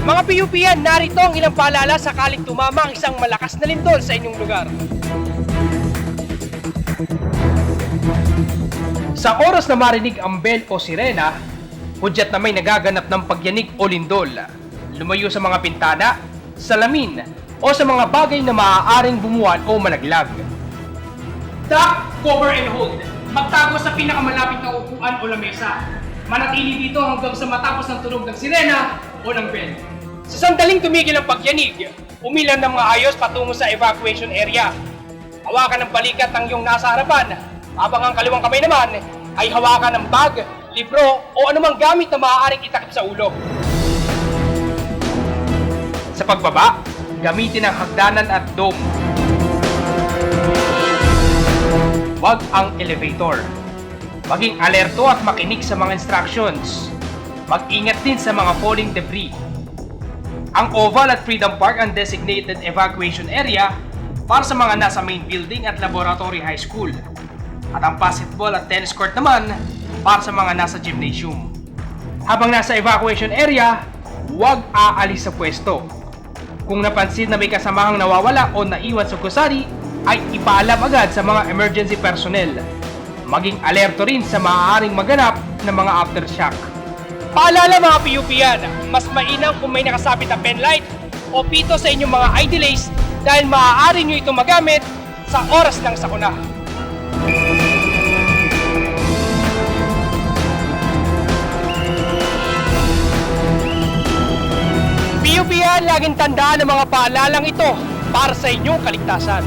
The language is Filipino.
Mga PUPian, narito ang ilang paalala sakaling tumama ang isang malakas na lindol sa inyong lugar. Sa oras na marinig ang bell o sirena, hudyat na may nagaganap ng pagyanig o lindol. Lumayo sa mga pintana, salamin, o sa mga bagay na maaaring bumuwan o malaglag. Duck, cover and hold. Magtago sa pinakamalapit na upuan o lamesa. Manatili dito hanggang sa matapos ng tunog ng sirena o ng bell. Sa sandaling tumigil ang pagyanig, umilan ng mga ayos patungo sa evacuation area. Hawakan ng balikat ng iyong nasa harapan, habang ang kaliwang kamay naman ay hawakan ng bag, libro o anumang gamit na maaaring itakip sa ulo. Sa pagbaba, gamitin ang hagdanan at dome. Huwag ang elevator. Maging alerto at makinig sa mga instructions. Mag-ingat din sa mga falling debris. Ang Oval at Freedom Park ang designated evacuation area para sa mga nasa main building at laboratory high school. At ang basketball at tennis court naman para sa mga nasa gymnasium. Habang nasa evacuation area, huwag aalis sa pwesto. Kung napansin na may kasamahang nawawala o naiwan sa gusali, ay ipaalam agad sa mga emergency personnel. Maging alerto rin sa maaaring maganap ng mga aftershock. Paalala mga PUPian, mas mainam kung may nakasabit na penlight o pito sa inyong mga eye delays dahil maaari nyo ito magamit sa oras ng sakuna. PUPian, laging tandaan ang mga paalalang ito para sa inyong kaligtasan.